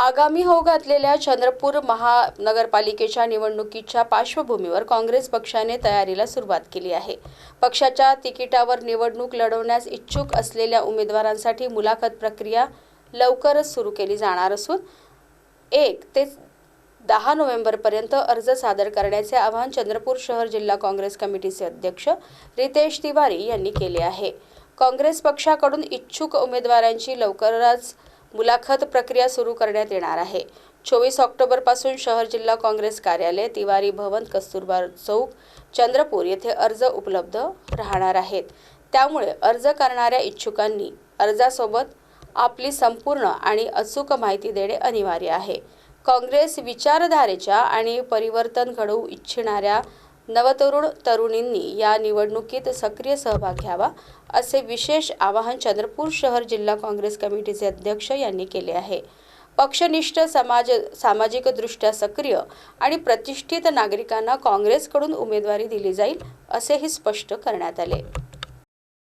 आगामी होऊ घातलेल्या चंद्रपूर महानगरपालिकेच्या निवडणुकीच्या पार्श्वभूमीवर काँग्रेस पक्षाने तयारीला सुरुवात केली आहे. पक्षाच्या तिकिटावर निवडणूक लढवण्यास इच्छुक असलेल्या उमेदवारांसाठी मुलाखत प्रक्रिया लवकरच सुरू केली जाणार असून एक ते दहा नोव्हेंबरपर्यंत अर्ज सादर करण्याचे आवाहन चंद्रपूर शहर जिल्हा काँग्रेस कमिटीचे अध्यक्ष रितेश तिवारी यांनी केले आहे. काँग्रेस पक्षाकडून इच्छुक उमेदवारांची लवकरच मुलाखत प्रक्रिया सुरू करण्यात येणार आहे. चोवीस ऑक्टोबरपासून शहर जिल्हा काँग्रेस कार्यालय तिवारी भवन कस्तुरबा चौक चंद्रपूर येथे अर्ज उपलब्ध राहणार आहेत. त्यामुळे अर्ज करणाऱ्या इच्छुकांनी अर्जासोबत आपली संपूर्ण आणि अचूक माहिती देणे अनिवार्य आहे. काँग्रेस विचारधारेच्या आणि परिवर्तन घडवू इच्छिणाऱ्या नवतरुण तरुणींनी या निवडणुकीत सक्रिय सहभाग घ्यावा असे विशेष आवाहन चंद्रपूर शहर जिल्हा काँग्रेस कमिटीचे अध्यक्ष यांनी केले आहे. पक्षनिष्ठ समाज सामाजिकदृष्ट्या सक्रिय आणि प्रतिष्ठित नागरिकांना काँग्रेसकडून उमेदवारी दिली जाईल असेही स्पष्ट करण्यात आले.